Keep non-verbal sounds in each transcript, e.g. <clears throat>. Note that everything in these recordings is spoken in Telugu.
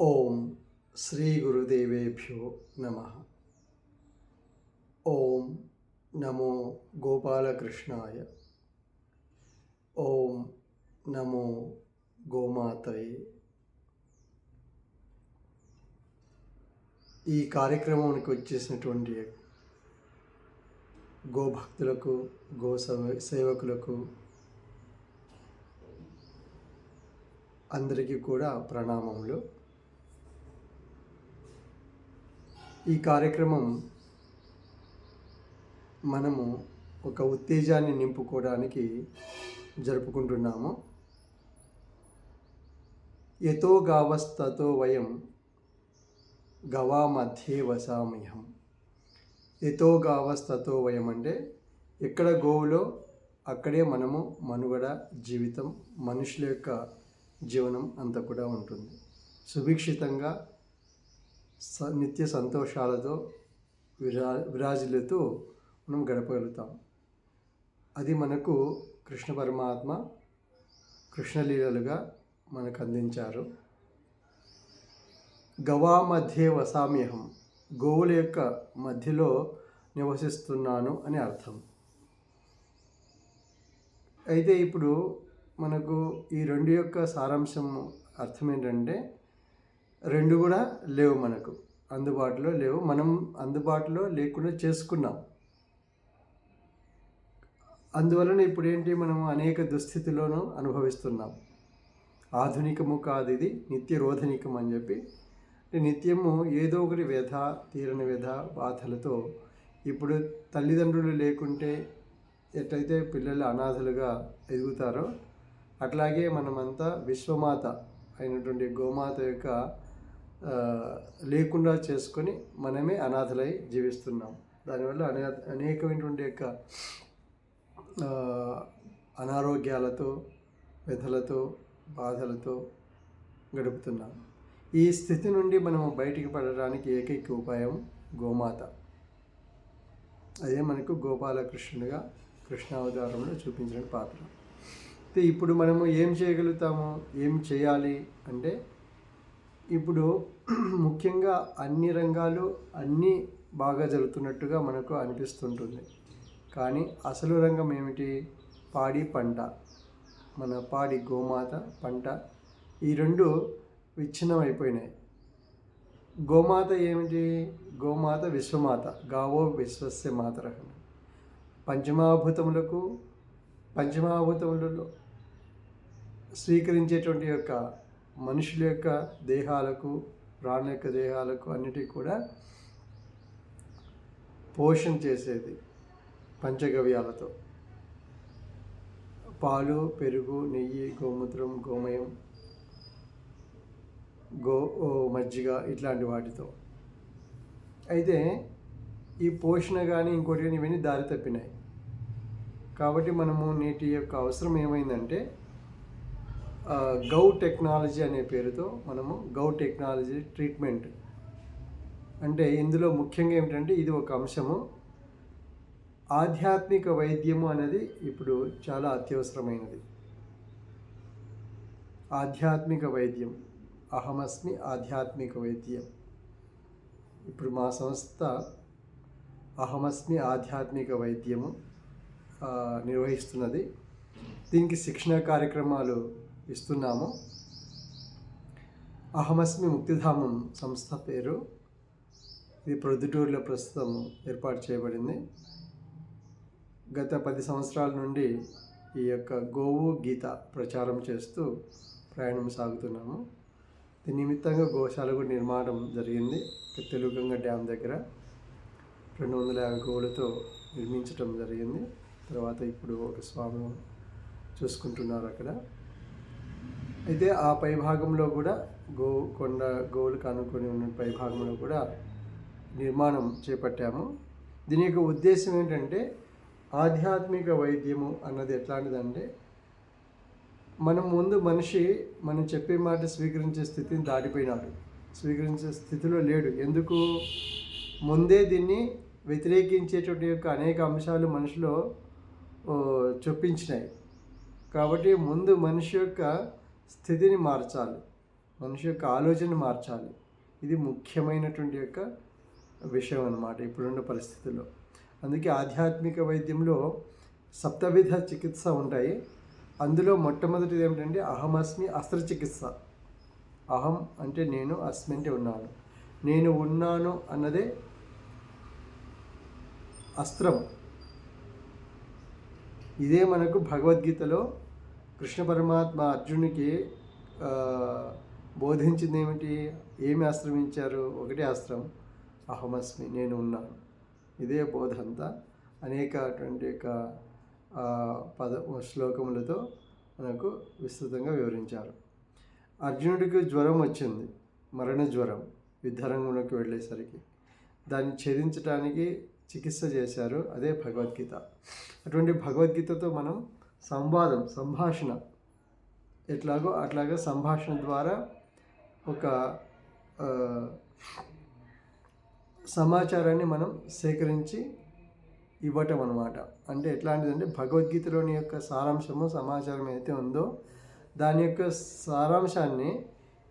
ఓం శ్రీ గురుదేవేభ్యో నమ. ఓం నమో గోపాలకృష్ణాయ. ఓం నమో గోమాతయే. ఈ కార్యక్రమానికి వచ్చేసినటువంటి గోభక్తులకు గో సేవ- సేవకులకు అందరికీ కూడా ప్రణామములు. ఈ కార్యక్రమం మనము ఒక ఉత్తేజాన్ని నింపుకోవడానికి జరుపుకుంటున్నాము. ఎతో గావస్తతో వయం గవా మధ్యే వసామ్యహం. ఎతో గావస్తతో వయం అంటే ఎక్కడ గోవులో అక్కడే మనము మనుగడ జీవితం మనుషుల యొక్క జీవనం అంతా కూడా ఉంటుంది. సుభిక్షితంగా నిత్య సంతోషాలతో విరా విరాజులతో మనం గడపగలుగుతాం. అది మనకు కృష్ణ పరమాత్మ కృష్ణలీలలుగా మనకు అందించారు. గవా మధ్య వసామ్యహం గోవుల యొక్క మధ్యలో నివసిస్తున్నాను అని అర్థం. అయితే ఇప్పుడు మనకు ఈ రెండు యొక్క సారాంశం అర్థం ఏంటంటే రెండు కూడా లేవు మనకు. అందుబాటులో లేవు. మనం అందుబాటులో లేకుండా చేసుకున్నాం. అందువలన ఇప్పుడు ఏంటి మనం అనేక దుస్థితిలోనూ అనుభవిస్తున్నాం. ఆధునికము కాదు ఇది. నిత్య రోధనికం అని చెప్పి. నిత్యము ఏదో ఒకటి వ్యధ తీరని వ్యధ బాధలతో ఇప్పుడు తల్లిదండ్రులు లేకుంటే ఎట్లయితే పిల్లలు అనాథలుగా ఎదుగుతారో అట్లాగే మనమంతా విశ్వమాత అయినటువంటి గోమాత యొక్క లేకుండా చేసుకొని మనమే అనాథలై జీవిస్తున్నాం. దానివల్ల అనే అనేకమైనటువంటి యొక్క అనారోగ్యాలతో వ్యధలతో బాధలతో గడుపుతున్నాం. ఈ స్థితి నుండి మనము బయటికి పడడానికి ఏకైక ఉపాయం గోమాత. అదే మనకు గోపాలకృష్ణుడిగా కృష్ణావతారంలో చూపించిన పాత్ర. అయితే ఇప్పుడు మనము ఏం చేయగలుగుతాము? ఏం చేయాలి? అంటే ఇప్పుడు <clears throat> ముఖ్యంగా అన్ని రంగాలు అన్నీ బాగా జరుగుతున్నట్టుగా మనకు అనిపిస్తుంటుంది. కానీ అసలు రంగం ఏమిటి? పాడి పంట మన పాడి గోమాత పంట ఈ రెండు విచ్ఛిన్నం అయిపోయినాయి గోమాత ఏమిటి? గోమాత విశ్వమాత గావో విశ్వస్య మాతర పంచమాభూతములకు పంచమాభూతములలో స్వీకరించేటువంటి యొక్క మనుషుల యొక్క దేహాలకు ప్రాణుల యొక్క దేహాలకు అన్నిటికీ కూడా పోషణ చేసేది పంచగవ్యాలతో. పాలు పెరుగు నెయ్యి గోమూత్రం గోమయం గో మజ్జిగ ఇట్లాంటి వాటితో. అయితే ఈ పోషణ కానీ ఇంకోటి కానీ ఇవన్నీ దారి తప్పినాయి. కాబట్టి మనము నేటి యొక్క అవసరం ఏమైందంటే గౌ టెక్నాలజీ అనే పేరుతో మనము గౌ టెక్నాలజీ ట్రీట్మెంట్. అంటే ఇందులో ముఖ్యంగా ఏమిటంటే ఇది ఒక అంశము. ఆధ్యాత్మిక వైద్యము అనేది ఇప్పుడు చాలా అత్యవసరమైనది. ఆధ్యాత్మిక వైద్యం. అహమస్మి ఆధ్యాత్మిక వైద్యం. ఇప్పుడు మా సంస్థ అహమస్మి ఆధ్యాత్మిక వైద్యము నిర్వహిస్తున్నది. దీనికి శిక్షణ కార్యక్రమాలు ఇస్తున్నాము. అహమస్మి ముక్తిధామం సంస్థ పేరు. ఇది ప్రొద్దుటూరులో ప్రస్తుతం ఏర్పాటు చేయబడింది. గత పది సంవత్సరాల నుండి ఈ యొక్క గోవు గీత ప్రచారం చేస్తూ ప్రయాణం సాగుతున్నాము. దీని నిమిత్తంగా గోశాల కూడా నిర్మాణం జరిగింది. తెలుగంగ డ్యామ్ దగ్గర రెండు వందల యాభై గోవులతో నిర్మించడం జరిగింది. తర్వాత ఇప్పుడు ఒక స్వామి చూసుకుంటున్నారు అక్కడ. అయితే ఆ పై భాగంలో కూడా గో కొండ గోలు కానుకొని ఉన్న పై భాగంలో కూడా నిర్మాణం చేపట్టాము. దీని యొక్క ఉద్దేశం ఏంటంటే ఆధ్యాత్మిక వైద్యము అన్నది ఎట్లాంటిదంటే మనం ముందు మనిషి మనం చెప్పే మాట స్వీకరించే స్థితిని దాటిపోయినాడు. స్వీకరించే స్థితిలో లేడు. ఎందుకు? ముందే దీన్ని వ్యతిరేకించేటువంటి యొక్క అనేక అంశాలు మనిషిలో చొప్పించినాయి. కాబట్టి ముందు మనిషి యొక్క స్థితిని మార్చాలి. మనిషి యొక్క ఆలోచన మార్చాలి. ఇది ముఖ్యమైనటువంటి యొక్క విషయం అన్నమాట ఇప్పుడున్న పరిస్థితుల్లో. అందుకే ఆధ్యాత్మిక వైద్యంలో సప్తవిధ చికిత్స ఉంటాయి. అందులో మొట్టమొదటిది ఏమిటంటే అహమస్మి అస్త్రచికిత్స అహం అంటే నేను అస్మి అంటే ఉన్నాను. నేను ఉన్నాను అన్నదే అస్త్రం. ఇదే మనకు భగవద్గీతలో కృష్ణ పరమాత్మ అర్జునికి బోధించింది ఏమిటి ఏమి ఆశ్రమించారు? ఒకటే అస్త్రం అహమస్మి నేను ఉన్నాను. ఇదే బోధ అంతా. అనేకటువంటి యొక్క పద శ్లోకములతో మనకు విస్తృతంగా వివరించారు. అర్జునుడికి జ్వరం వచ్చింది. మరణ జ్వరం. యుద్ధరంగంలోకి వెళ్ళేసరికి. దాన్ని ఛేదించడానికి చికిత్స చేశారు. అదే భగవద్గీత. అటువంటి భగవద్గీతతో మనం సంవాదం సంభాషణ. ఎట్లాగో అట్లాగే సంభాషణ ద్వారా ఒక సమాచారాన్ని మనం సేకరించి ఇవ్వటం అనమాట అంటే ఎట్లాంటిదంటే భగవద్గీతలోని యొక్క సారాంశము సమాచారం అయితే ఉందో దాని యొక్క సారాంశాన్ని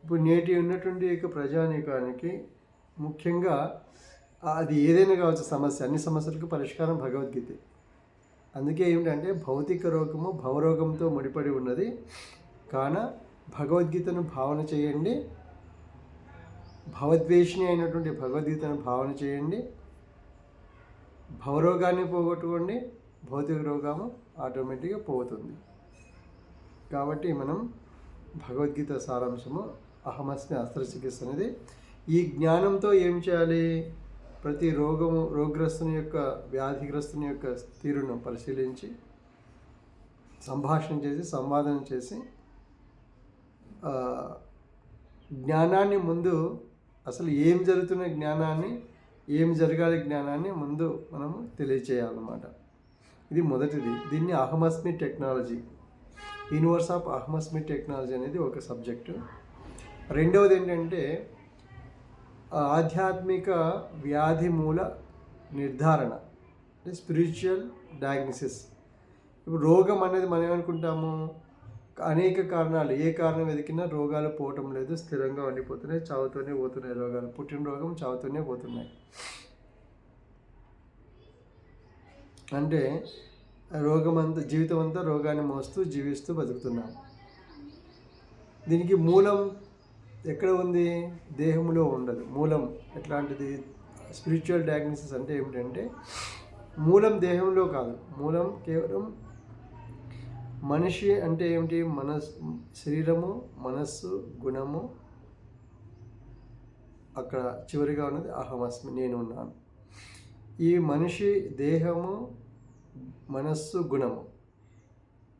ఇప్పుడు నేటి ఉన్నటువంటి యొక్క ప్రజానీకానికి ముఖ్యంగా అది ఏదైనా కావచ్చు సమస్య అన్ని సమస్యలకు పరిష్కారం భగవద్గీత. అందుకే ఏమిటంటే భౌతిక రోగము భవరోగంతో ముడిపడి ఉన్నది. కాన భగవద్గీతను భావన చేయండి. భవద్వేషిణి అయినటువంటి భగవద్గీతను భావన చేయండి. భవరోగాన్ని పోగొట్టుకోండి. భౌతిక రోగము ఆటోమేటిక్గా పోతుంది. కాబట్టి మనం భగవద్గీత సారాంశము అహమస్మి అస్త్రచికిత్స అనేది ఈ జ్ఞానంతో ఏం చేయాలి? ప్రతి రోగము రోగ్రస్తుని యొక్క వ్యాధిగ్రస్తుని యొక్క తీరును పరిశీలించి సంభాషణ చేసి సంవాదం చేసి జ్ఞానాన్ని ముందు అసలు ఏం జరుగుతున్న జ్ఞానాన్ని ఏం జరగాలి జ్ఞానాన్ని ముందు మనము తెలియచేయాలన్నమాట. ఇది మొదటిది. దీన్ని Ahamasmi technology. Universe of Ahamasmi technology అనేది ఒక సబ్జెక్టు. రెండవది ఏంటంటే ఆధ్యాత్మిక వ్యాధి మూల నిర్ధారణ అంటే స్పిరిచువల్ డయాగ్నసిస్ ఇప్పుడు రోగం అనేది మనం ఏమనుకుంటాము? అనేక కారణాలు ఏ కారణం వెతికినా రోగాలు పోవటం లేదు స్థిరంగా ఉండిపోతున్నాయి చావుతూనే పోతున్నాయి రోగాలు. పుట్టిన రోగం చావుతూనే పోతున్నాయి. అంటే రోగం అంతా జీవితం అంతా రోగాన్ని మోస్తూ జీవిస్తూ బతుకుతున్నాం. దీనికి మూలం ఎక్కడ ఉంది? దేహంలో ఉండదు. మూలం ఎట్లాంటిది? స్పిరిచువల్ డయాగ్నోసిస్ అంటే ఏమిటంటే మూలం దేహంలో కాదు. మూలం కేవలం మనిషి అంటే ఏమిటి? మనస్ శరీరము మనస్సు గుణము. అక్కడ చివరిగా ఉన్నది అహమస్మి నేను ఉన్నాను. ఈ మనిషి దేహము మనస్సు గుణము.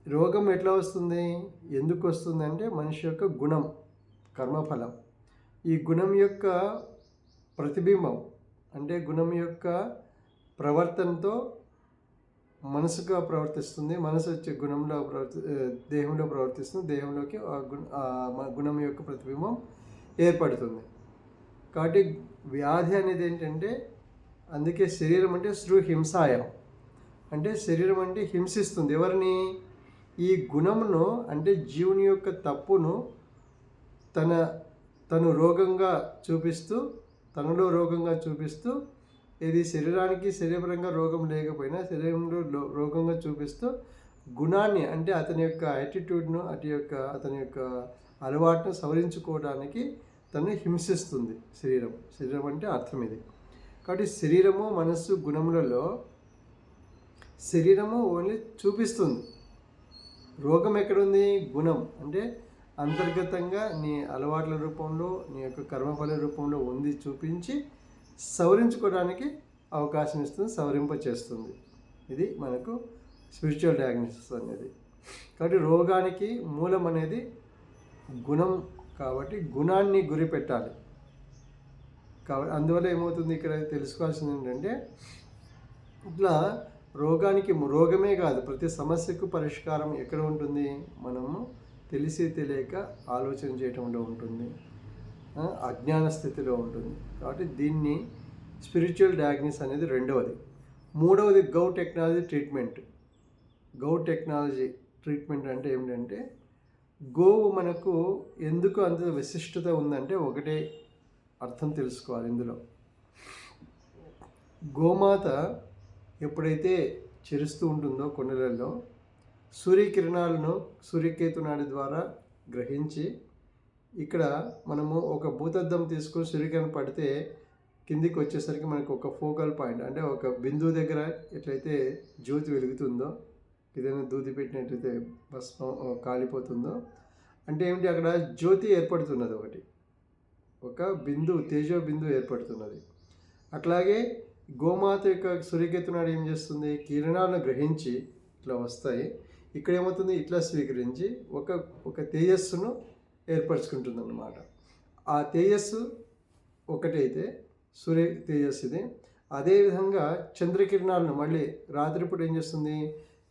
రోగం ఎట్లా వస్తుంది? ఎందుకు వస్తుంది అంటే మనిషి యొక్క గుణం. కర్మఫలం. ఈ గుణం యొక్క ప్రతిబింబం అంటే గుణం యొక్క ప్రవర్తనతో మనసుగా ప్రవర్తిస్తుంది. మనసు వచ్చే గుణంలో ప్రవర్తి దేహంలో ప్రవర్తిస్తుంది. దేహంలోకి ఆ గుణ గుణం యొక్క ప్రతిబింబం ఏర్పడుతుంది. కాబట్టి వ్యాధి అనేది ఏంటంటే అందుకే శరీరం అంటే సృ హింసాయం అంటే శరీరం అంటే హింసిస్తుంది. ఎవరిని? ఈ గుణమును అంటే జీవుని యొక్క తప్పును తన తను రోగంగా చూపిస్తూ తనలో రోగంగా చూపిస్తూ ఇది శరీరానికి శరీరపరంగా రోగం లేకపోయినా శరీరంలో రోగంగా చూపిస్తూ గుణాన్ని అంటే అతని యొక్క యాటిట్యూడ్ను అటు యొక్క అతని యొక్క అలవాటును సవరించుకోవడానికి తను హింసిస్తుంది శరీరం. శరీరం అంటే అర్థం ఇది. కాబట్టి శరీరము మనస్సు గుణములలో శరీరము ఓన్లీ చూపిస్తుంది. రోగం ఎక్కడుంది? గుణం. అంటే అంతర్గతంగా నీ అలవాట్ల రూపంలో నీ యొక్క కర్మఫల రూపంలో ఉంది చూపించి సవరించుకోవడానికి అవకాశం ఇస్తుంది సవరింప చేస్తుంది ఇది మనకు స్పిరిచువల్ డయాగ్నోసిస్ అనేది. కాబట్టి రోగానికి మూలం అనేది గుణం కాబట్టి గుణాన్ని గురి పెట్టాలి. కాబట్టి అందువల్ల ఏమవుతుంది ఇక్కడ తెలుసుకోవాల్సింది ఏంటంటే ఇట్లా రోగానికి రోగమే కాదు ప్రతి సమస్యకు పరిష్కారం ఎక్కడ ఉంటుంది? మనము తెలిసి తెలియక ఆలోచన చేయటంలో ఉంటుంది. అజ్ఞాన స్థితిలో ఉంటుంది. కాబట్టి దీన్ని స్పిరిచువల్ డయాగ్నిస్ అనేది రెండవది. మూడవది gau technology treatment. Gau technology treatment అంటే ఏమిటంటే గోవు మనకు ఎందుకు అంత విశిష్టత ఉందంటే ఒకటే అర్థం తెలుసుకోవాలి ఇందులో. గోమాత ఎప్పుడైతే చెరుస్తూ ఉంటుందో కొండలలో సూర్యకిరణాలను సూర్యకేతునాడి ద్వారా గ్రహించి ఇక్కడ మనము ఒక భూతద్దం తీసుకుని సూర్యకిరణం పడితే కిందికి వచ్చేసరికి మనకు ఒక ఫోకల్ పాయింట్ అంటే ఒక బిందువు దగ్గర ఎట్లయితే జ్యోతి వెలుగుతుందో ఏదైనా దూది పెట్టినట్లయితే భస్మం కాలిపోతుందో అంటే ఏమిటి అక్కడ జ్యోతి ఏర్పడుతున్నది ఒకటి. ఒక బిందువు తేజో బిందువు ఏర్పడుతున్నది. అట్లాగే గోమాత యొక్క సూర్యకేతునాడు ఏం చేస్తుంది? కిరణాలను గ్రహించి ఇట్లా వస్తాయి. ఇక్కడ ఏమవుతుంది ఇట్లా స్వీకరించి ఒక ఒక తేజస్సును ఏర్పరచుకుంటుంది అన్నమాట ఆ తేజస్సు ఒకటైతే సూర్య తేజస్సు ఇది అదేవిధంగా చంద్రకిరణాలను మళ్ళీ రాత్రిపూట ఏం చేస్తుంది?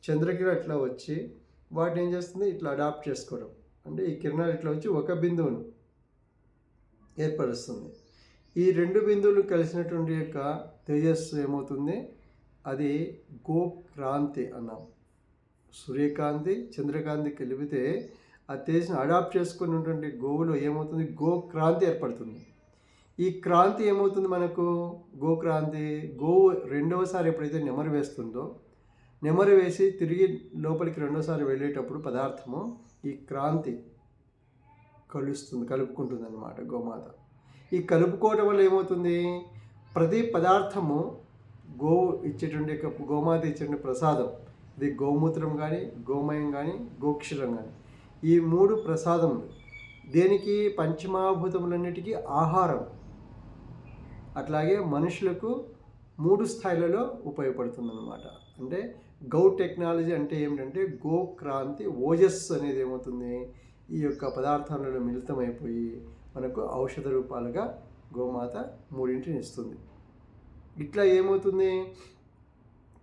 చంద్రకిరణం ఇట్లా వచ్చి వాటిని ఏం చేస్తుంది? ఇట్లా అడాప్ట్ చేసుకోవడం. అంటే ఈ కిరణాలు ఇట్లా వచ్చి ఒక బిందువును ఏర్పరుస్తుంది. ఈ రెండు బిందువులు కలిసినటువంటి యొక్క తేజస్సు ఏమవుతుంది? అది గోక్రాంతి అన్నాం. సూర్యకాంతి చంద్రకాంతి కలిపితే ఆ తేజస్సును అడాప్ట్ చేసుకున్నటువంటి గోవులో ఏమవుతుంది? గోక్రాంతి ఏర్పడుతుంది. ఈ క్రాంతి ఏమవుతుంది మనకు? గోక్రాంతి గోవు రెండవసారి ఎప్పుడైతే నెమరు వేస్తుందో నెమరు వేసి తిరిగి లోపలికి రెండోసారి వెళ్ళేటప్పుడు పదార్థము ఈ క్రాంతి కలుస్తుంది కలుపుకుంటుంది అనమాట గోమాత. ఈ కలుపుకోవటం వల్ల ఏమవుతుంది? ప్రతి పదార్థము గోవు ఇచ్చేటువంటి గోమాత ఇచ్చేటువంటి ప్రసాదం ఇది గోమూత్రం కానీ గోమయం కానీ గోక్షరం కానీ ఈ మూడు ప్రసాదములు దేనికి? పంచమాభూతములన్నిటికీ ఆహారం. అట్లాగే మనుషులకు మూడు స్థాయిలలో ఉపయోగపడుతుందన్నమాట. అంటే గౌ టెక్నాలజీ అంటే ఏమిటంటే గోక్రాంతి ఓజస్సు ఓజస్ అనేది ఏమవుతుంది? ఈ యొక్క పదార్థాలలో మిళితమైపోయి మనకు ఔషధ రూపాలుగా గోమాత మూడింటిని ఇస్తుంది. ఇట్లా ఏమవుతుంది?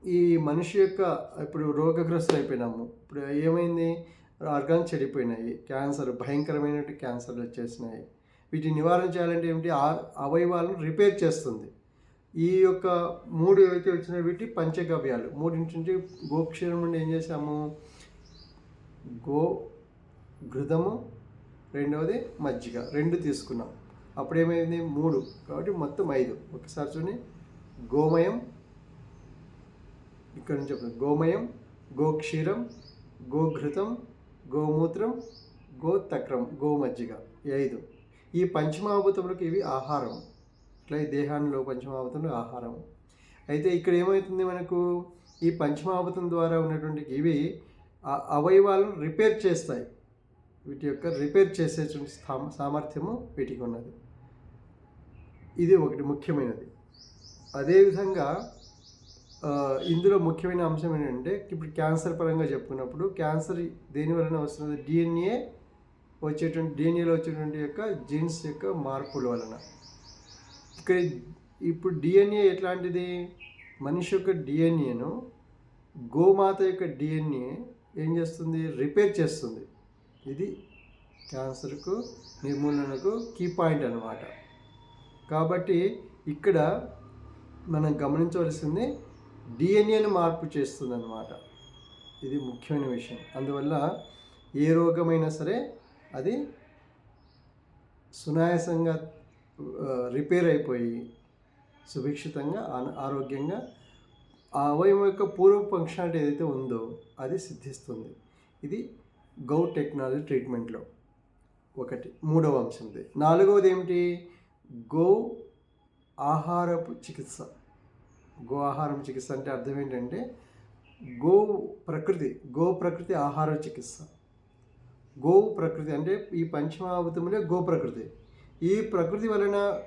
ఈ మనిషి యొక్క ఇప్పుడు రోగగ్రస్తులు అయిపోయినాము. ఇప్పుడు ఏమైంది? ఆర్గాన్స్ చెడిపోయినాయి. క్యాన్సర్ భయంకరమైనటువంటి క్యాన్సర్లు వచ్చేసినాయి. వీటిని నివారణ చేయాలంటే ఏమిటి? అవయవాలను రిపేర్ చేస్తుంది. ఈ యొక్క మూడు ఏవైతే వచ్చినాయి వీటి పంచగవ్యాలు. మూడింటి నుంచి గోక్షీరం నుండి ఏం చేసాము గో ఘృతము రెండవది మజ్జిగ. రెండు తీసుకున్నాం. అప్పుడేమైంది? మూడు. కాబట్టి మొత్తం ఐదు. ఒకసారి చూడండి. గోమయం ఇక్కడ నుంచి చెప్తాను గోమయం గోక్షీరం గోఘృతం గోమూత్రం గోతక్రం గోమజ్జిగ ఈ ఐదు. ఈ పంచమాభూతములకు ఇవి ఆహారం. ఇట్లా ఈ దేహాల్లో పంచమాభూతములు ఆహారం. అయితే ఇక్కడ ఏమవుతుంది మనకు? ఈ పంచమాభూతం ద్వారా ఉన్నటువంటి ఇవి అవయవాలను రిపేర్ చేస్తాయి. వీటి యొక్క రిపేర్ చేసేటువంటి సామర్థ్యము వీటికి ఉన్నది. ఇది ఒకటి ముఖ్యమైనది. అదేవిధంగా ఇందులో ముఖ్యమైన అంశం ఏంటంటే ఇప్పుడు క్యాన్సర్ పరంగా చెప్పుకున్నప్పుడు క్యాన్సర్ దేని వలన వస్తున్నది? డిఎన్ఏ వచ్చేటువంటి డిఎన్ఏలో వచ్చేటువంటి యొక్క జీన్స్ యొక్క మార్పుల వలన. ఇక్కడ ఇప్పుడు డిఎన్ఏ ఎట్లాంటిది? మనిషి యొక్క డిఎన్ఏను గోమాత యొక్క డిఎన్ఏ ఏం చేస్తుంది? రిపేర్ చేస్తుంది. ఇది క్యాన్సర్కు నిర్మూలనకు కీ పాయింట్ అనమాట కాబట్టి ఇక్కడ మనం గమనించవలసింది డిఎన్ఏను మార్పు చేస్తుందన్నమాట. ఇది ముఖ్యమైన విషయం. అందువల్ల ఏ రోగమైనా సరే అది సునాయాసంగా రిపేర్ అయిపోయి సుభిక్షితంగా ఆరోగ్యంగా ఆ అవయవం యొక్క పూర్వ ఫంక్షనాలిటీ ఏదైతే ఉందో అది సిద్ధిస్తుంది. ఇది గౌ టెక్నాలజీ ట్రీట్మెంట్లో ఒకటి మూడవ అంశంది. నాలుగవది ఏమిటి? గో ఆహారపు చికిత్స. గో ఆహారం చికిత్స అంటే అర్థం ఏంటంటే గో ప్రకృతి గో ప్రకృతి ఆహార చికిత్స. గోవు ప్రకృతి అంటే ఈ పంచమావృతములే గో ప్రకృతి. ఈ ప్రకృతి వలన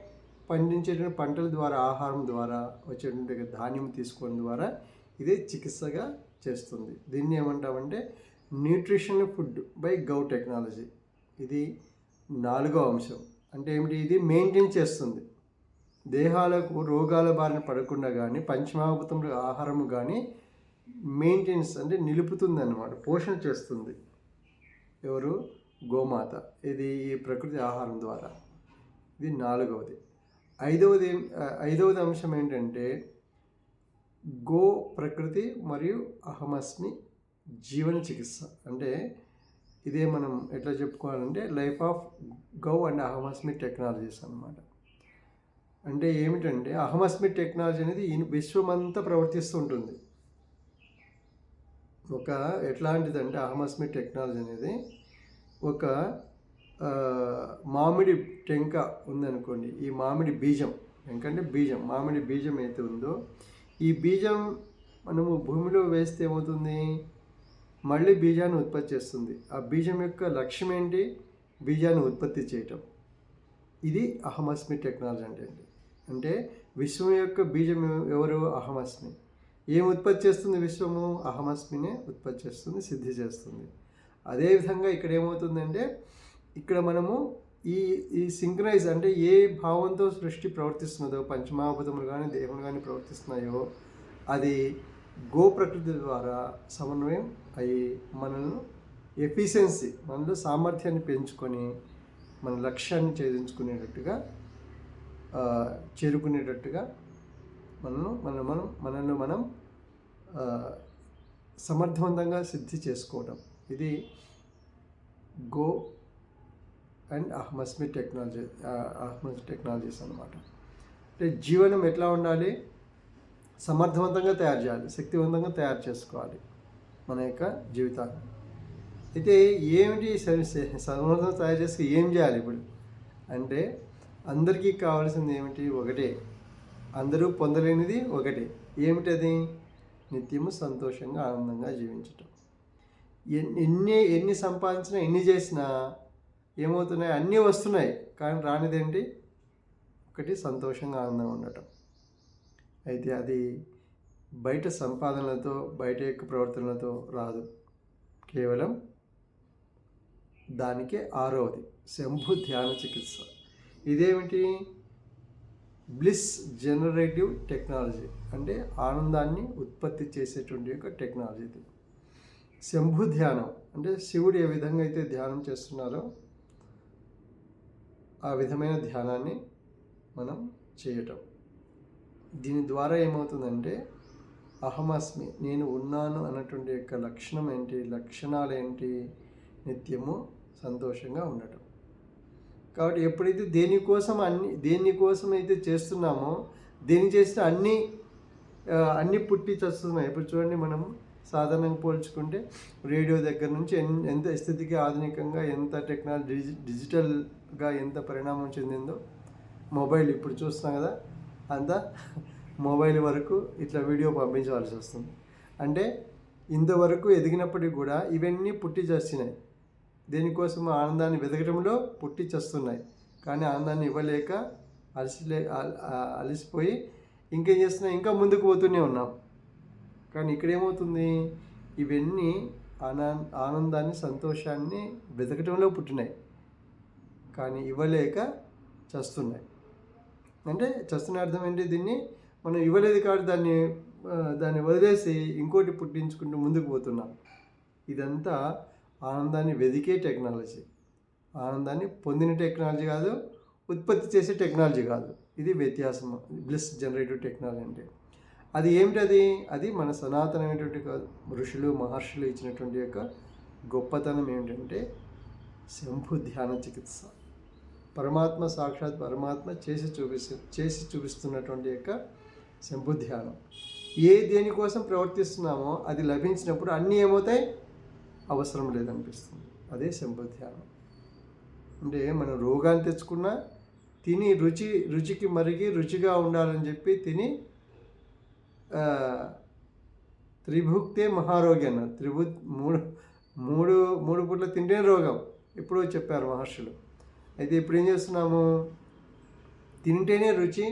పండించేటువంటి పంటల ద్వారా ఆహారం ద్వారా వచ్చేటువంటి ధాన్యం తీసుకోవడం ద్వారా ఇదే చికిత్సగా చేస్తుంది. దీన్ని ఏమంటామంటే nutrition food by gau technology. ఇది నాలుగో అంశం. అంటే ఏమిటి? ఇది మెయింటైన్ చేస్తుంది. దేహాలకు రోగాల బారిన పడకుండా కానీ పంచమాభూతములు ఆహారము కానీ మెయింటెనెన్స్ అంటే నిలుపుతుంది అన్నమాట పోషణ చేస్తుంది. ఎవరు? గోమాత. ఇది ఈ ప్రకృతి ఆహారం ద్వారా. ఇది నాలుగవది. ఐదవది ఐదవది అంశం ఏంటంటే గో ప్రకృతి మరియు అహమస్మి జీవన చికిత్స. అంటే ఇదే మనం ఎట్లా చెప్పుకోవాలంటే life of gau and Ahamasmi technologies అన్నమాట. అంటే ఏమిటంటే అహమస్మి టెక్నాలజీ అనేది విశ్వమంతా ప్రవర్తిస్తుంటుంది. ఒక ఎట్లాంటిదంటే అహమస్మి టెక్నాలజీ అనేది ఒక మామిడి టెంక ఉందనుకోండి ఈ మామిడి బీజం ఎందుకంటే బీజం మామిడి బీజం అయితే ఉందో ఈ బీజం మనము భూమిలో వేస్తే ఏమవుతుంది? మళ్ళీ బీజాన్ని ఉత్పత్తి చేస్తుంది. ఆ బీజం యొక్క లక్ష్యం ఏంటి? బీజాన్ని ఉత్పత్తి చేయటం. ఇది అహమస్మి టెక్నాలజీ అంటే అండి. అంటే విశ్వం యొక్క బీజం ఎవరు? అహమస్మి. ఏం ఉత్పత్తి చేస్తుంది విశ్వము? అహమస్మినే ఉత్పత్తి చేస్తుంది సిద్ధి చేస్తుంది. అదేవిధంగా ఇక్కడ ఏమవుతుందంటే ఇక్కడ మనము ఈ ఈ సింక్రైజ్ అంటే ఏ భావంతో సృష్టి ప్రవర్తిస్తున్నదో పంచమాభూతములు కానీ దేవుడు కానీ ప్రవర్తిస్తున్నాయో అది గో ప్రకృతి ద్వారా సమన్వయం అయ్యి మనల్ని ఎఫిషియన్సీ మనలో సామర్థ్యాన్ని పెంచుకొని మన లక్ష్యాన్ని ఛేదించుకునేటట్టుగా చేరుకునేటట్టుగా మనను మనం మనం మనల్ని మనం సమర్థవంతంగా సిద్ధి చేసుకోవడం ఇది gau and Ahmasmi technology Ahmas technologies అనమాట అంటే జీవనం ఎట్లా ఉండాలి? సమర్థవంతంగా తయారు చేయాలి శక్తివంతంగా తయారు చేసుకోవాలి మన యొక్క జీవితాన్ని. అయితే ఏమిటి స- సమర్థంగా తయారు చేసి ఏం చేయాలి ఇప్పుడు? అంటే అందరికీ కావాల్సింది ఏమిటి? ఒకటే. అందరూ పొందలేనిది ఒకటే. ఏమిటది? నిత్యము సంతోషంగా ఆనందంగా జీవించటం. ఎన్ని ఎన్ని ఎన్ని సంపాదించినా ఎన్ని చేసినా ఏమవుతున్నాయి? అన్నీ వస్తున్నాయి. కానీ రానిదేంటి? ఒకటి సంతోషంగా ఆనందంగా ఉండటం. అయితే అది బయట సంపాదనలతో బయట యొక్క ప్రవర్తనలతో రాదు. కేవలం దానికే ఆరవది. శంభు ధ్యాన చికిత్స. ఇదేమిటి? బ్లిస్ జనరేటివ్ టెక్నాలజీ అంటే ఆనందాన్ని ఉత్పత్తి చేసేటువంటి యొక్క టెక్నాలజీ ఇది. శంభు ధ్యానం అంటే శివుడు ఏ విధంగా అయితే ధ్యానం చేస్తున్నారో ఆ విధమైన ధ్యానాన్ని మనం చేయటం. దీని ద్వారా ఏమవుతుందంటే అహమస్మి నేను ఉన్నాను అన్నటువంటి యొక్క లక్షణం ఏంటి? లక్షణాలు ఏంటి? నిత్యము సంతోషంగా ఉండటం. కాబట్టి ఎప్పుడైతే దేనికోసం అన్ని దేనికోసం అయితే చేస్తున్నామో దేని చేస్తే అన్ని అన్ని పుట్టి చస్తున్నాయి. ఇప్పుడు చూడండి మనం సాధారణంగా పోల్చుకుంటే రేడియో దగ్గర నుంచి ఎన్ ఎంత స్థితికి ఆధునికంగా ఎంత టెక్నాలజీ డిజిటల్గా ఎంత పరిణామం చెందిందో మొబైల్ ఇప్పుడు చూస్తున్నాం కదా అంతా మొబైల్ వరకు ఇట్లా వీడియో పంపించవలసి వస్తుంది. అంటే ఇంతవరకు ఎదిగినప్పటికీ కూడా ఇవన్నీ పుట్టి చేస్తున్నాయి దేనికోసం ఆనందాన్ని వెతకడంలో పుట్టి చేస్తున్నాయి. కానీ ఆనందాన్ని ఇవ్వలేక అలసిలే అలసిపోయి ఇంకేం చేస్తున్నా ఇంకా ముందుకు పోతూనే ఉన్నాం. కానీ ఇక్కడ ఏమవుతుంది ఇవన్నీ ఆనా ఆనందాన్ని సంతోషాన్ని వెతకటంలో పుట్టినాయి. కానీ ఇవ్వలేక చస్తున్నాయి. అంటే చస్తున్న అర్థం ఏంటి దీన్ని? మనం ఇవ్వలేదు కాబట్టి దాన్ని దాన్ని వదిలేసి ఇంకోటి పుట్టించుకుంటూ ముందుకు పోతున్నాం. ఇదంతా ఆనందాన్ని వెదికే టెక్నాలజీ. ఆనందాన్ని పొందిన టెక్నాలజీ కాదు ఉత్పత్తి చేసే టెక్నాలజీ కాదు. ఇది వ్యత్యాసం బ్లిస్ జనరేటివ్ టెక్నాలజీ అంటే. అది ఏమిటి అది అది మన సనాతనమైనటువంటి కాదు ఋషులు మహర్షులు ఇచ్చినటువంటి యొక్క గొప్పతనం ఏమిటంటే శంభు ధ్యాన చికిత్స. పరమాత్మ సాక్షాత్ పరమాత్మ చేసి చూపిస్తు చేసి చూపిస్తున్నటువంటి యొక్క శంభు ధ్యానం. ఏ దేనికోసం ప్రవర్తిస్తున్నామో అది లభించినప్పుడు అన్నీ ఏమవుతాయి? అవసరం లేదనిపిస్తుంది. అదే శంభు ధ్యానం అంటే మనం రోగాన్ని తెచ్చుకున్నా తిని రుచి రుచికి మరిగి రుచిగా ఉండాలని చెప్పి తిని త్రిభుక్తే మహారోగి అన్నారు. త్రిభు మూడు మూడు మూడు పూట్ల తింటే రోగం. ఎప్పుడో చెప్పారు మహర్షులు. అయితే ఇప్పుడు ఏం చేస్తున్నాము? తింటేనే రుచి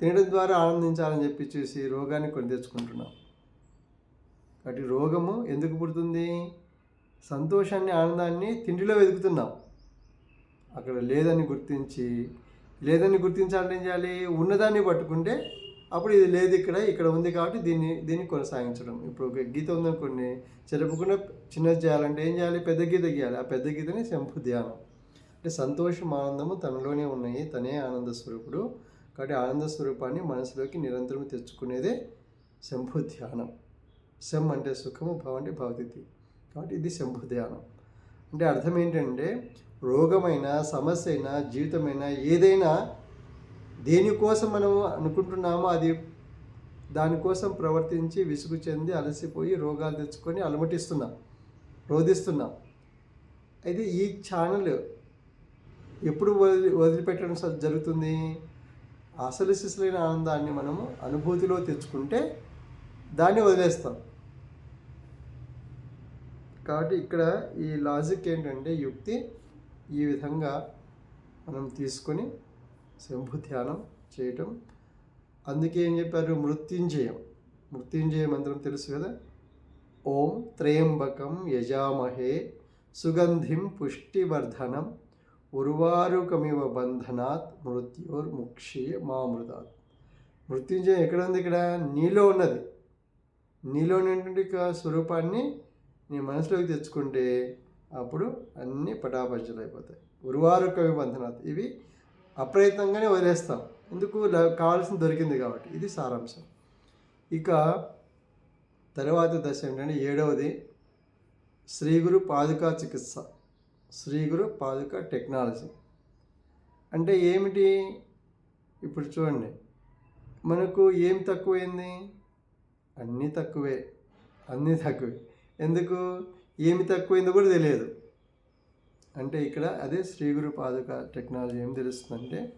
తినడం ద్వారా ఆనందించాలని చెప్పి చూసి రోగాన్ని కొని తెచ్చుకుంటున్నాం. కాబట్టి రోగము ఎందుకు పుడుతుంది? సంతోషాన్ని ఆనందాన్ని తిండిలో వెతుకుతున్నాం అక్కడ లేదని గుర్తించి లేదని గుర్తించాలంటే ఏం చేయాలి? ఉన్నదాన్ని పట్టుకుంటే అప్పుడు ఇది లేదు ఇక్కడ ఇక్కడ ఉంది కాబట్టి దీన్ని దీన్ని కొనసాగించడం. ఇప్పుడు ఒక గీత ఉందనుకోండి చెరపకుండా చిన్నది చేయాలంటే ఏం చేయాలి? పెద్ద గీత గీయాలి. ఆ పెద్ద గీతని శంభు ధ్యానం. అంటే సంతోషం ఆనందము తనలోనే ఉన్నాయి. తనే ఆనంద స్వరూపుడు. కాబట్టి ఆనంద స్వరూపాన్ని మనసులోకి నిరంతరం తెచ్చుకునేదే శంభు ధ్యానం. శం అంటే సుఖము భవ అంటే భవతిథి. కాబట్టి ఇది శంభుధ్యానం. అంటే అర్థం ఏంటంటే రోగమైన సమస్య అయినా జీవితమైనా ఏదైనా దేనికోసం మనం అనుకుంటున్నామో అది దానికోసం ప్రవర్తించి విసుగు చెంది అలసిపోయి రోగాలు తెచ్చుకొని అలమటిస్తున్నాం రోధిస్తున్నాం. అయితే ఈ ఛానల్ ఎప్పుడు వదిలి వదిలిపెట్టడం జరుగుతుంది? అసలు శిశులైన ఆనందాన్ని మనము అనుభూతిలో తెచ్చుకుంటే దాన్ని వదిలేస్తాం. కాబట్టి ఇక్కడ ఈ లాజిక్ ఏంటంటే యుక్తి ఈ విధంగా మనం తీసుకొని శంభు ధ్యానం చేయటం. అందుకే ఏం చెప్పారు? మృత్యుంజయం. మృత్యుంజయ మంత్రం తెలుసు కదా? ఓం త్రయంబకం యజామహే సుగంధిం పుష్టివర్ధనం ఉర్వారుకమివ బంధనాత్ మృత్యోర్ముక్షీయ మామృతాత్. మృత్యుంజయం ఎక్కడ ఉంది ఇక్కడ? నీలో ఉన్నది. నీలో ఉన్నటువంటి స్వరూపాన్ని నీ మనసులోకి తెచ్చుకుంటే అప్పుడు అన్నీ పటాపంచలు అయిపోతాయి. ఉర్వారుకమి బంధనాత్ ఇవి అప్రయత్నంగానే వదిలేస్తాం. ఎందుకు? ల- కావాల్సింది దొరికింది కాబట్టి. ఇది సారాంశం. ఇక తర్వాత దశ ఏంటంటే ఏడవది శ్రీగురు పాదుకా చికిత్స. శ్రీగురు పాదుక టెక్నాలజీ. అంటే ఏమిటి? ఇప్పుడు చూడండి. మనకు ఏం తక్కువైంది? అన్నీ తక్కువే. అన్నీ తక్కువే. ఎందుకు? ఏమి తక్కువైందో కూడా తెలియదు. అంటే ఇక్కడ అదే శ్రీగురు పాదుక టెక్నాలజీ ఏం తెలుస్తుందంటే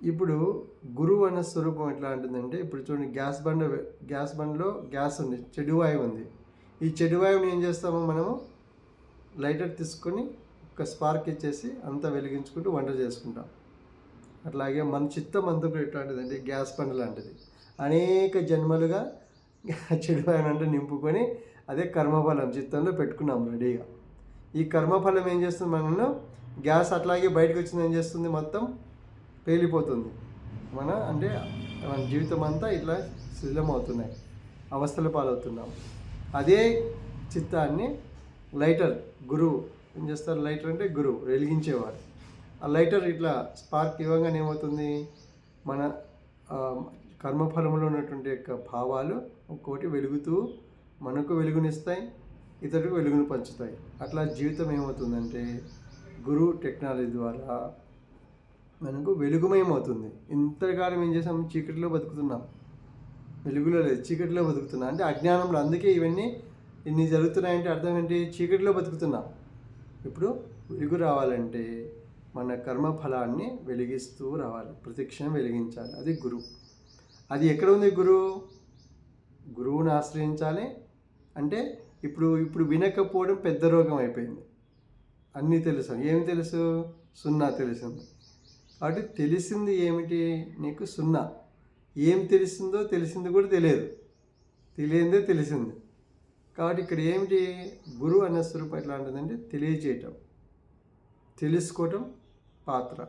ఇప్పుడు గురువు అన్న స్వరూపం ఎట్లా ఉంటుందంటే ఇప్పుడు చూడండి గ్యాస్ బండ గ్యాస్ బండ్లో గ్యాస్ ఉంది చెడు వాయువు ఉంది. ఈ చెడు వాయువుని ఏం చేస్తాము మనము? లైటర్ తీసుకొని ఒక స్పార్క్ ఇచ్చేసి అంతా వెలిగించుకుంటూ వంట చేసుకుంటాం. అట్లాగే మన చిత్తం అంతా ఎట్లాంటిదంటే గ్యాస్ బండ లాంటిది. అనేక జన్మలుగా <laughs> చెడు అంటే నింపుకొని అదే కర్మఫలం చిత్తంలో పెట్టుకున్నాం రెడీగా. ఈ కర్మఫలం ఏం చేస్తుంది మనల్ని గ్యాస్ అట్లాగే బయటకు వచ్చింది ఏం చేస్తుంది మొత్తం? పేలిపోతుంది. మన అంటే మన జీవితం అంతా ఇట్లా శిథిలం అవుతున్నాయి అవస్థల పాలవుతున్నాం. అదే చిత్తాన్ని లైటర్ గురువు ఏం చేస్తారు? లైటర్ అంటే గురువు వెలిగించేవాడు. ఆ లైటర్ ఇట్లా స్పార్క్ ఇవ్వగానే ఏమవుతుంది? మన కర్మఫలంలో ఉన్నటువంటి యొక్క భావాలు ఒక్కోటి వెలుగుతూ మనకు వెలుగునిస్తాయి ఇతరులకు వెలుగును పంచుతాయి. అట్లా జీవితం ఏమవుతుందంటే గురువు టెక్నాలజీ ద్వారా మనకు వెలుగుమయం అవుతుంది ఇంతకాలం ఏం చేసాం చీకటిలో బతుకుతున్నాం. వెలుగులో లేదు చీకటిలో బతుకుతున్నాం. అంటే అజ్ఞానంలో అందుకే ఇవన్నీ ఇన్ని జరుగుతున్నాయంటే అర్థం ఏంటి? చీకటిలో బతుకుతున్నాం. ఇప్పుడు వెలుగు రావాలంటే మన కర్మ ఫలాన్ని వెలిగిస్తూ రావాలి. ప్రతిక్షణం వెలిగించాలి. అది గురువు. అది ఎక్కడ ఉంది గురువు? గురువుని ఆశ్రయించాలి అంటే ఇప్పుడు ఇప్పుడు వినకపోవడం పెద్ద రోగం అయిపోయింది. అన్నీ తెలుసు. ఏమి తెలుసు? సున్నా తెలిసింది. కాబట్టి తెలిసింది ఏమిటి? నీకు సున్నా. ఏం తెలిసిందో తెలిసింది కూడా తెలియదు. తెలియందే తెలిసింది. కాబట్టి ఇక్కడ ఏమిటి? గురువు అనే స్వరూపం ఎట్లా ఉంటుందంటే తెలియజేయటం తెలుసుకోవటం పాత్ర.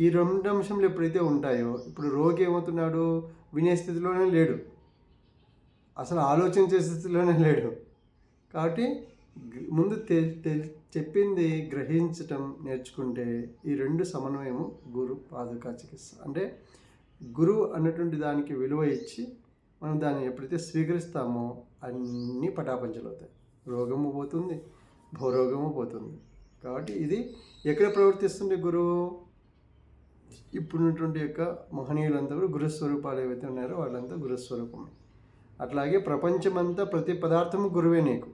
ఈ రెండు అంశంలు ఎప్పుడైతే ఉంటాయో ఇప్పుడు రోగి ఏమవుతున్నాడు? వినే స్థితిలోనే లేడు. అసలు ఆలోచించే స్థితిలోనే లేడు. కాబట్టి ముందు తె చెప్పింది గ్రహించటం నేర్చుకుంటే ఈ రెండు సమన్వయము గురు పాదుకా చికిత్స. అంటే గురువు అన్నటువంటి దానికి విలువ ఇచ్చి మనం దాన్ని ఎప్పుడైతే స్వీకరిస్తామో అన్నీ పటాపంచలవుతాయి రోగము పోతుంది భూరోగము పోతుంది. కాబట్టి ఇది ఎక్కడ ప్రవర్తిస్తుంది గురువు? ఇప్పుడున్నటువంటి యొక్క మహనీయులంతా కూడా గురుస్వరూపాలు ఏవైతే ఉన్నారో వాళ్ళంతా గురుస్వరూపమే అట్లాగే ప్రపంచమంతా ప్రతి పదార్థము గురువే నీకు.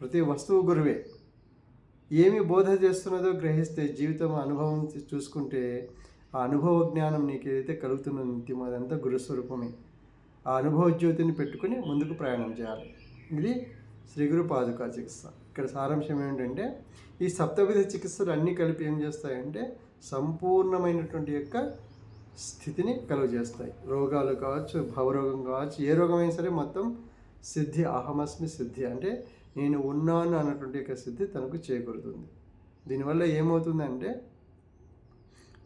ప్రతి వస్తువు గురువే. ఏమి బోధ చేస్తున్నదో గ్రహిస్తే జీవితం అనుభవం చూసుకుంటే ఆ అనుభవ జ్ఞానం నీకు ఏదైతే కలుగుతున్న నిత్యం అదంతా గురుస్వరూపమే. ఆ అనుభవ జ్యోతిని పెట్టుకుని ముందుకు ప్రయాణం చేయాలి. ఇది శ్రీ గురు పాదుకా చికిత్స. ఇక్కడ సారాంశం ఏంటంటే ఈ సప్తవిధ చికిత్సలు అన్నీ కలిపి ఏం చేస్తాయంటే సంపూర్ణమైనటువంటి యొక్క స్థితిని కలుగజేస్తాయి. రోగాలు కావచ్చు భవరోగం కావచ్చు ఏ రోగమైనా సరే మొత్తం సిద్ధి అహమస్మి సిద్ధి. అంటే నేను ఉన్నాను అన్నటువంటి యొక్క సిద్ధి తనకు చేకూరుతుంది. దీనివల్ల ఏమవుతుందంటే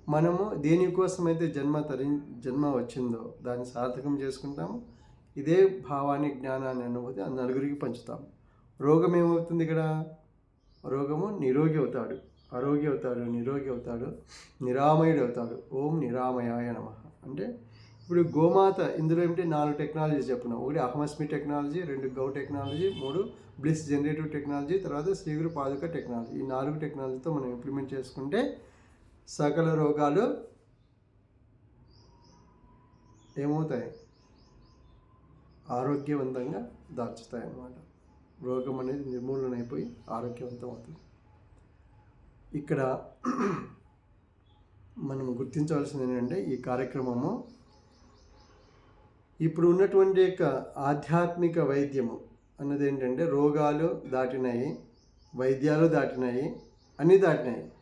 మనము దేనికోసమైతే జన్మ తరి జన్మ వచ్చిందో దాన్ని సార్థకం చేసుకుంటాము. ఇదే భావాన్ని జ్ఞానాన్ని అనుభూతి ఆ నలుగురికి పంచుతాము. రోగం ఏమవుతుంది ఇక్కడ? రోగము నిరోగి అవుతాడు. ఆరోగ్య అవుతాడు నిరోగి అవుతాడు నిరామయుడు అవుతాడు ఓం నిరామయాయ నమ. అంటే ఇప్పుడు గోమాత ఇందులో ఏమిటి? నాలుగు టెక్నాలజీస్ చెప్పున్నాం ఒకటి అహమస్మి టెక్నాలజీ రెండు గౌ టెక్నాలజీ మూడు బ్లిస్ జనరేటివ్ టెక్నాలజీ తర్వాత శ్రీగురు పాదుక టెక్నాలజీ ఈ నాలుగు టెక్నాలజీతో మనం ఇంప్లిమెంట్ చేసుకుంటే సకల రోగాలు ఏమవుతాయి? ఆరోగ్యవంతంగా దాచుతాయి అన్నమాట రోగం అనేది నిర్మూలన అయిపోయి ఆరోగ్యవంతం అవుతుంది ఇక్కడ మనం గుర్తించవలసింది ఏంటంటే ఈ కార్యక్రమము ఇప్పుడు ఉన్నటువంటి యొక్క ఆధ్యాత్మిక వైద్యము అన్నది ఏంటంటే రోగాలు దాటినాయి వైద్యాలు దాటినాయి అన్నీ దాటినాయి.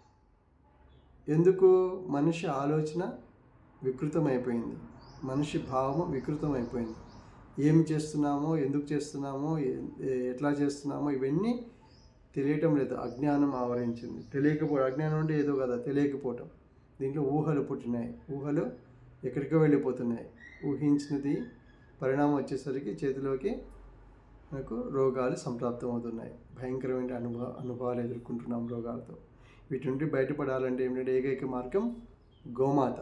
ఎందుకు? మనిషి ఆలోచన వికృతమైపోయింది. మనిషి భావము వికృతమైపోయింది. ఏమి చేస్తున్నామో? ఎందుకు చేస్తున్నామో? ఎట్లా చేస్తున్నామో? ఇవన్నీ తెలియటం లేదు అజ్ఞానం ఆవరించింది. తెలియకపోవడం అజ్ఞానం అంటే ఏదో కదా తెలియకపోవటం. దీంట్లో ఊహలు పుట్టినాయి. ఊహలు ఎక్కడికో వెళ్ళిపోతున్నాయి. ఊహించినది పరిణామం వచ్చేసరికి చేతిలోకి మనకు రోగాలు సంప్రాప్తం అవుతున్నాయి భయంకరమైన అనుభవ అనుభవాలు ఎదుర్కొంటున్నాం రోగాలతో. వీటి నుండి బయటపడాలంటే ఏమిటంటే ఏకైక మార్గం గోమాత.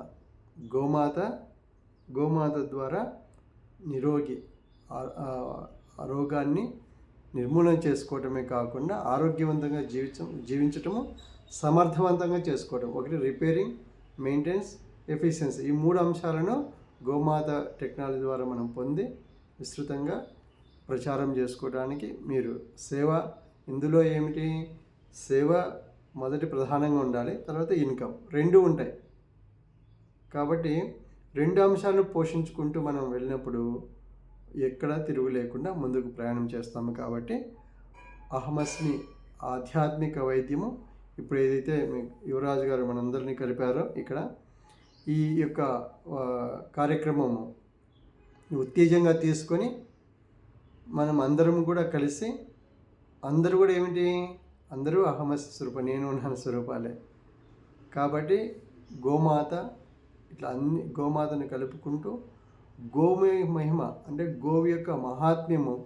గోమాత గోమాత ద్వారా నిరోగి ఆ- రోగాన్ని నిర్మూలన చేసుకోవటమే కాకుండా ఆరోగ్యవంతంగా జీవించ జీవించటము సమర్థవంతంగా చేసుకోవటం. ఒకటి రిపేరింగ్ మెయింటెనెన్స్ ఎఫిషియన్సీ. ఈ మూడు అంశాలను గోమాత టెక్నాలజీ ద్వారా మనం పొంది విస్తృతంగా ప్రచారం చేసుకోవడానికి మీరు సేవ ఇందులో ఏమిటి? సేవ మొదటి ప్రధానంగా ఉండాలి తర్వాత ఇన్కమ్. రెండు ఉంటాయి. కాబట్టి రెండు అంశాలను పోషించుకుంటూ మనం వెళ్ళినప్పుడు ఎక్కడా తిరుగు లేకుండా ముందుకు ప్రయాణం చేస్తాము కాబట్టి అహమస్మి ఆధ్యాత్మిక వైద్యము ఇప్పుడు ఏదైతే మీ యువరాజు గారు మనందరినీ కలిపారో ఇక్కడ ఈ యొక్క కార్యక్రమము ఉత్తేజంగా తీసుకొని మనం అందరం కూడా కలిసి అందరూ కూడా ఏమిటి? అందరూ అహమస్ స్వరూప నేను ఉన్నాను స్వరూపాలే. కాబట్టి గోమాత ఇట్లా అన్ని గోమాతను కలుపుకుంటూ గోవి మహిమ అంటే గోవు యొక్క మహాత్మ్యము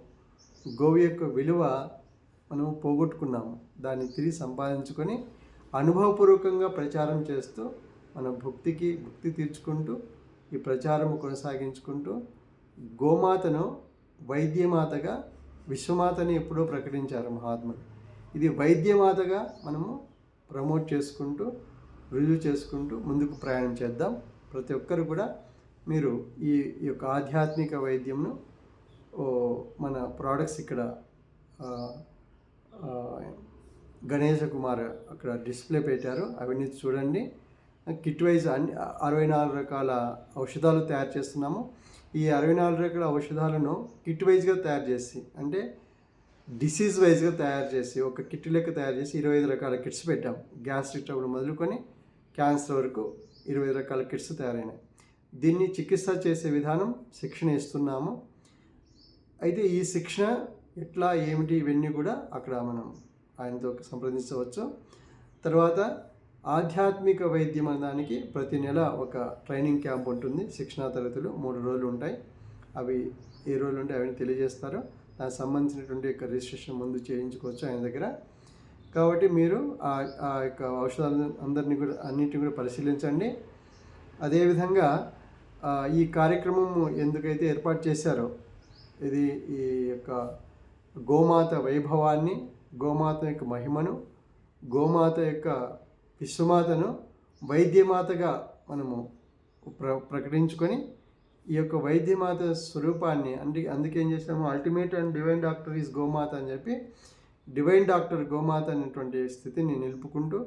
గోవు యొక్క విలువ మనం పోగొట్టుకున్నాము. దాన్ని తిరిగి సంపాదించుకొని అనుభవపూర్వకంగా ప్రచారం చేస్తూ మన భక్తికి భక్తి తీర్చుకుంటూ ఈ ప్రచారం కొనసాగించుకుంటూ గోమాతను వైద్యమాతగా విశ్వమాతని ఎప్పుడో ప్రకటించారు మహాత్ములు. ఇది వైద్యమాతగా మనము ప్రమోట్ చేసుకుంటూ రుజువు చేసుకుంటూ ముందుకు ప్రయాణం చేద్దాం. ప్రతి ఒక్కరు కూడా మీరు ఈ యొక్క ఆధ్యాత్మిక వైద్యంను మన ప్రోడక్ట్స్ ఇక్కడ గణేష కుమార్ అక్కడ డిస్ప్లే పెట్టారు. అవన్నీ చూడండి. కిట్ వైజ్ అన్ని అరవై నాలుగు రకాల ఔషధాలు తయారు చేస్తున్నాము. ఈ అరవై నాలుగు రకాల ఔషధాలను కిట్ వైజ్గా తయారు చేసి అంటే డిసీజ్ వైజ్గా తయారు చేసి ఒక కిట్ లెక్క తయారు చేసి ఇరవై ఐదు రకాల కిట్స్ పెట్టాం. గ్యాస్ట్రిక్ ట్రబుల్ మొదలుకొని క్యాన్సర్ వరకు ఇరవై ఐదు రకాల కిట్స్ తయారైనాయి. దీన్ని చికిత్స చేసే విధానం శిక్షణ ఇస్తున్నాము. అయితే ఈ శిక్షణ ఎట్లా ఏమిటి ఇవన్నీ కూడా అక్కడ మనం ఆయనతో సంప్రదించవచ్చు. తర్వాత ఆధ్యాత్మిక వైద్యం అనే దానికి ప్రతి నెల ఒక ట్రైనింగ్ క్యాంప్ ఉంటుంది. శిక్షణా తరగతులు మూడు రోజులు ఉంటాయి. అవి ఏ రోజులు ఉంటాయి అవన్నీ తెలియజేస్తారు. దానికి సంబంధించినటువంటి యొక్క రిజిస్ట్రేషన్ ముందు చేయించుకోవచ్చు ఆయన దగ్గర. కాబట్టి మీరు ఆ ఆ యొక్క ఔషధాలను అందరినీ కూడా అన్నింటినీ కూడా పరిశీలించండి. అదేవిధంగా ఈ కార్యక్రమం ఎందుకైతే ఏర్పాటు చేశారో ఇది ఈ యొక్క గోమాత వైభవాన్ని గోమాత యొక్క మహిమను గోమాత యొక్క విశ్వమాతను వైద్యమాతగా మనము ప్ర ప్రకటించుకొని ఈ యొక్క వైద్యమాత స్వరూపాన్ని అంటే అందుకే ఏం చేసాము ultimate and divine doctor is Gomata అని చెప్పి డివైన్ డాక్టర్ గోమాత అనేటువంటి స్థితిని నిలుపుకుంటూ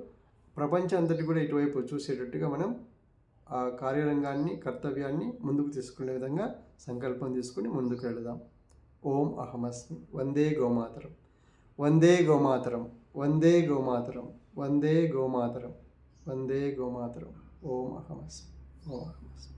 ప్రపంచం అంతటి కూడా ఇటువైపు చూసేటట్టుగా మనం ఆ కార్యరంగాన్ని కర్తవ్యాన్ని ముందుకు తీసుకునే విధంగా సంకల్పం తీసుకుని ముందుకు వెళదాం. ఓం అహమస్మి. వందే గోమాతరం. వందే గోమాతరం. వందే గోమాతరం. వందే గోమాతరం. వందే గోమాతరం. ఓం అహమస్మి. ఓం అహమస్మి.